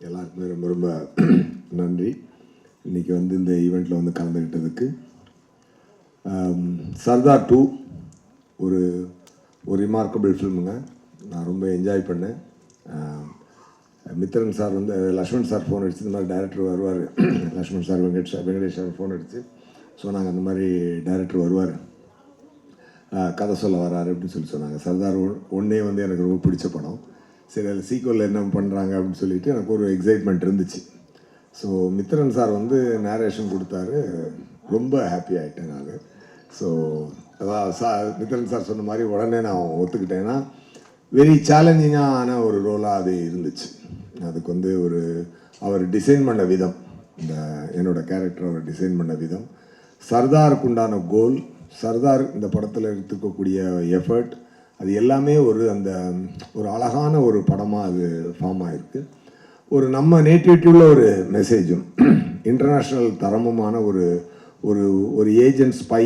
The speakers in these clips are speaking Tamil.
எல்லாருக்குமே ரொம்ப ரொம்ப நன்றி. இன்றைக்கி வந்து இந்த ஈவெண்ட்டில் வந்து கலந்துக்கிட்டதுக்கு சர்தார் டூ ஒரு ஒரு ரிமார்க்கபிள் ஃபிலிமுங்க நான் ரொம்ப என்ஜாய் பண்ணேன். மித்ரன் சார் வந்து லக்ஷ்மண் சார் ஃபோன் அடித்து இந்த மாதிரி டேரக்டர் வருவார். Laxman sir Venkat Venkatesh sir phone அடித்து ஸோ நாங்கள் அந்த மாதிரி டேரக்டர் வருவார். கதை சொல்ல வராரு அப்படின்னு சொல்லி சொன்னாங்க. சர்தார் ஒன்னே வந்து எனக்கு ரொம்ப பிடிச்ச படம். சரி அதில் சீக்வலில் என்ன பண்ணுறாங்க அப்படின்னு சொல்லிட்டு எனக்கு ஒரு எக்ஸைட்மெண்ட் இருந்துச்சு. ஸோ மித்ரன் சார் வந்து நேரேஷன் கொடுத்தாரு. ரொம்ப ஹாப்பி ஆகிட்டேன் நான். ஸோ அதான் சா மித்ரன் சார் சொன்ன மாதிரி உடனே நான் ஒத்துக்கிட்டேன்னா வெரி சேலஞ்சிங்கான ஒரு ரோலாக அது இருந்துச்சு. அதுக்கு வந்து ஒரு அவர் டிசைன் பண்ண விதம் இந்த என்னோட கேரக்டர் அவர் டிசைன் பண்ண விதம். சர்தாருக்கு உண்டான கோல் சர்தார் இந்த படத்தில் எடுத்துக்கக்கூடிய எஃபர்ட் அது எல்லாமே ஒரு அந்த ஒரு அழகான ஒரு படமாக அது ஃபார்ம் ஆயிருக்கு. ஒரு நம்ம நேட்டிவிட்டியுள்ள ஒரு மெசேஜும் இன்டர்நேஷ்னல் தரமுமான ஒரு ஒரு ஒரு ஏஜென்ட் ஸ்பை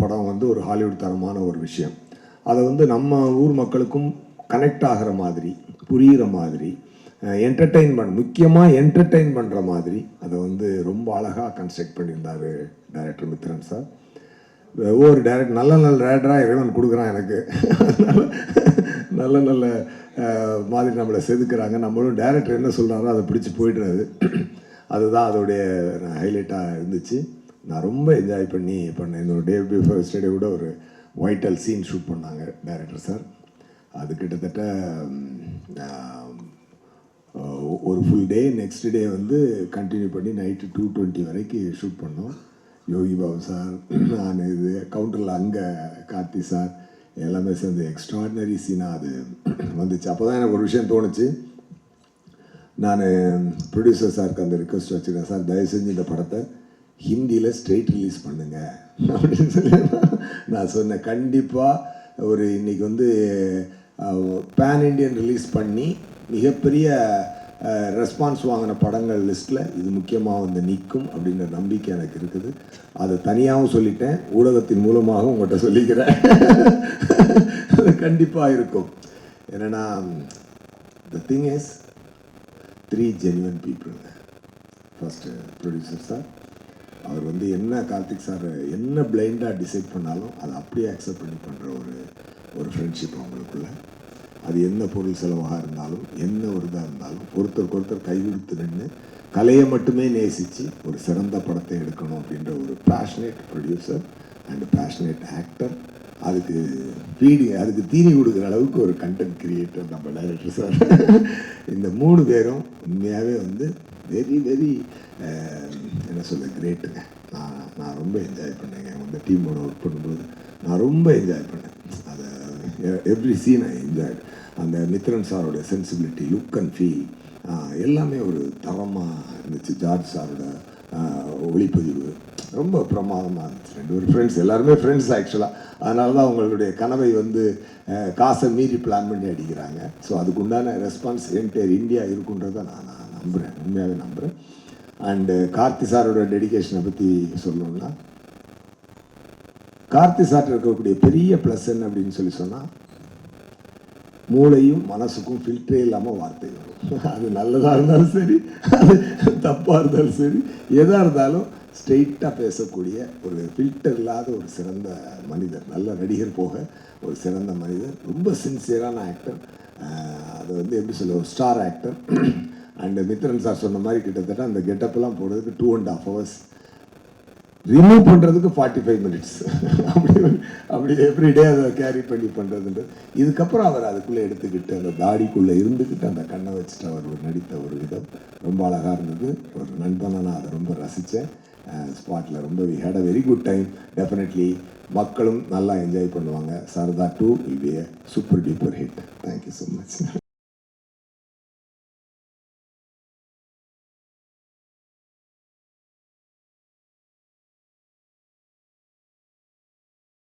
படம் வந்து ஒரு ஹாலிவுட் தரமான ஒரு விஷயம். அதை வந்து நம்ம ஊர் மக்களுக்கும் கனெக்ட் ஆகிற மாதிரி புரிகிற மாதிரி என்டர்டெயின் முக்கியமாக என்டர்டெயின் பண்ணுற மாதிரி அதை வந்து ரொம்ப அழகாக கன்ஸ்ட்ரக்ட் பண்ணியிருந்தார் டைரக்டர் மித்ரன் சார். ஒவ்வொரு டேரக்ட் நல்ல நல்ல டேரக்டராக இறைவன் கொடுக்குறான் எனக்கு. நல்ல நல்ல மாதிரி நம்மளை செதுக்குறாங்க. நம்மளும் டேரக்டர் என்ன சொல்கிறாரோ அதை பிடிச்சி போயிடுறது. அதுதான் அதோடைய ஹைலைட்டாக இருந்துச்சு. நான் ரொம்ப என்ஜாய் பண்ணி பண்ணேன். என்னோட டே பிஃபோர் ஸ்டேடியை கூட ஒரு ஒயிட்டல் சீன் ஷூட் பண்ணாங்க டேரக்டர் சார் அது கிட்டத்தட்ட ஒரு ஃபுல் டே நெக்ஸ்ட் டே வந்து கண்டினியூ பண்ணி நைட்டு டூ டுவெண்ட்டி வரைக்கும் ஷூட் பண்ணோம். யோகி பாபு சார் நான் இது கவுண்டரில் அங்கே கார்த்தி சார் எல்லாமே சேர்ந்து எக்ஸ்ட்ராடினரி சீனாக அது வந்துச்சு. அப்போ தான் எனக்கு ஒரு விஷயம் தோணுச்சு. நான் ப்ரொடியூசர் சாருக்கு அந்த ரிக்வஸ்ட் வச்சுருக்கேன் சார் தயவு செஞ்சு இந்த படத்தை ஹிந்தியில் ஸ்ட்ரெயிட் ரிலீஸ் பண்ணுங்கள் அப்படின்னு சொல்லி நான் சொன்னேன். கண்டிப்பாக ஒரு இன்றைக்கி வந்து பேன் இண்டியன் ரிலீஸ் பண்ணி மிகப்பெரிய ரெஸ்பான்ஸ் வாங்கின படங்கள் லிஸ்ட்டில் இது முக்கியமாக வந்து நிற்கும் அப்படின்ற நம்பிக்கை எனக்கு இருக்குது. அதை தனியாகவும் சொல்லிட்டேன். ஊடகத்தின் மூலமாக உங்கள்கிட்ட சொல்லிக்கிறேன். அது கண்டிப்பாக இருக்கும். என்னென்னா the thing is three genuine பீப்புளுங்க first producer sir அவர் வந்து என்ன கார்த்திக் சார் என்ன பிளைண்டாக டிசைட் பண்ணாலும் அதை அப்படியே அக்செப்ட் பண்ணி பண்ணுற ஒரு ஒரு ஃப்ரெண்ட்ஷிப் அவங்களுக்குள்ள. அது என்ன பொருள் செலவாக இருந்தாலும் என்ன ஒரு இதாக இருந்தாலும் ஒருத்தருக்கு ஒருத்தர் கைவிடுத்து நின்று கலையை மட்டுமே நேசித்து ஒரு சிறந்த படத்தை எடுக்கணும் அப்படின்ற ஒரு passionate producer and passionate actor அதுக்கு பீடி அதுக்கு தீனி கொடுக்குற அளவுக்கு ஒரு கண்டென்ட் கிரியேட்டர் நம்ம டைரக்டர் சார் இந்த மூணு பேரும் உண்மையாகவே வந்து வெரி வெரி eh, என்ன சொல்ல கிரேட்டுங்க நான் நான் ரொம்ப என்ஜாய் பண்ணேங்க. அந்த டீமோட ஒர்க் பண்ணும்போது நான் ரொம்ப என்ஜாய் பண்ணேன். அதை எவ்ரி சீன் ஐ என்ஜாய் அந்த மித்ரன் சாரோட சென்சிபிலிட்டி லுக் அண்ட் ஃபீல் எல்லாமே ஒரு தரமாக இருந்துச்சு. ஜார்ஜ் சாரோட ஒளிப்பதிவு. ரொம்ப பிரமாதமாக இருந்துச்சு. ரெண்டு பேரும் ஃப்ரெண்ட்ஸ் எல்லாருமே ஃப்ரெண்ட்ஸ் ஆக்சுவலாக அதனால தான் அவங்களுடைய கனவை வந்து காசை மீறி பிளான் பண்ணி அடிக்கிறாங்க. ஸோ அதுக்கு உண்டான ரெஸ்பான்ஸ் என்டையர் இந்தியா இருக்குன்றதை நான் நான் நம்புகிறேன் உண்மையாகவே நம்புகிறேன் அண்டு கார்த்தி சாரோட டெடிகேஷனை பற்றி சொல்லணும்னா கார்த்தி சார்ட்ட இருக்கக்கூடிய பெரிய ப்ளஸ் என்ன அப்படின்னு சொல்லி சொன்னால் மூளையும் மனசுக்கும் ஃபில்டரே இல்லாமல் வார்த்தை வரும். அது நல்லதாக இருந்தாலும் சரி அது தப்பாக இருந்தாலும் சரி எதாக இருந்தாலும் ஸ்ட்ரெயிட்டாக பேசக்கூடிய ஒரு ஃபில்டர் இல்லாத ஒரு சிறந்த மனிதர் நல்ல நடிகர் போக ஒரு சிறந்த மனிதர் ரொம்ப சின்சியரான ஆக்டர் அது வந்து எப்படி சொல்ல ஒரு star actor and Mithran sir சொன்ன மாதிரி கிட்டத்தட்ட அந்த கெட்டப்பெல்லாம் போடுறதுக்கு two and half hours remove பண்ணுறதுக்கு ஃபார்ட்டி ஃபைவ் மினிட்ஸ் அப்படி அப்படி எவ்ரிடே அதை கேரி பண்ணி பண்ணுறதுன்ற இதுக்கப்புறம் அவர் அதுக்குள்ளே எடுத்துக்கிட்டு அந்த தாடிக்குள்ளே இருந்துக்கிட்டு அந்த கண்ணை வச்சுட்டு அவர் ஒரு நடித்த ஒரு விதம் ரொம்ப அழகாக இருந்தது. ஒரு நண்பனாக நான் அதை ரொம்ப ரசித்தேன். ஸ்பாட்டில் ரொம்ப we had a very good time definitely மக்களும் நல்லா என்ஜாய் பண்ணுவாங்க. Sardar two will be super duper hit thank you so much